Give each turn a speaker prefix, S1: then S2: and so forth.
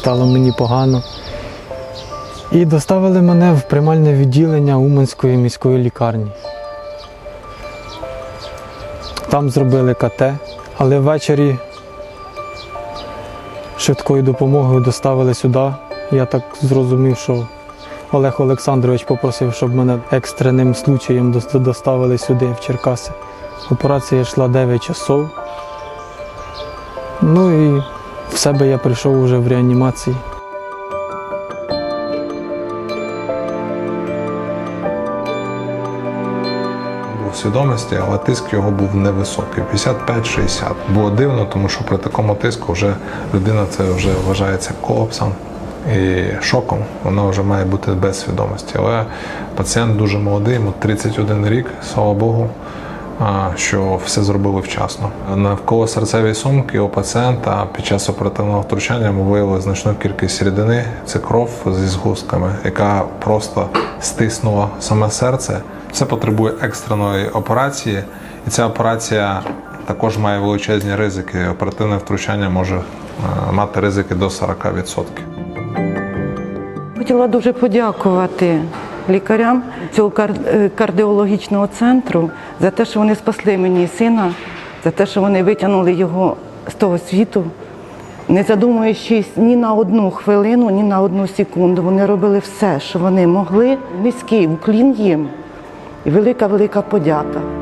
S1: стало мені погано. І доставили мене в приймальне відділення Уманської міської лікарні. Там зробили КТ, але ввечері швидкою допомогою доставили сюди. Я так зрозумів, що Олег Олександрович попросив, щоб мене екстреним случаєм доставили сюди, в Черкаси. Операція йшла 9 часов. Ну і себе я прийшов вже в реанімації.
S2: був свідомості, але тиск його був невисокий 55-60. Було дивно, тому що при такому тиску вже людина це вже вважається колапсом і шоком. Вона вже має бути без свідомості. Але пацієнт дуже молодий, йому 31 рік, слава Богу. Що все зробили вчасно. Навколо серцевої сумки у пацієнта під час оперативного втручання ми виявили значну кількість рідини. Це кров зі згустками, яка просто стиснула саме серце. Це потребує екстреної операції, і ця операція також має величезні ризики. Оперативне втручання може е, мати ризики до 40%.
S3: Хотіла дуже подякувати лікарям цього е, кардіологічного центру за те, що вони спасли мені сина, за те, що вони витягнули його з того світу, не задумуючись ні на одну хвилину, ні на одну секунду. Вони робили все, що вони могли. Низький уклін їм і велика велика подяка.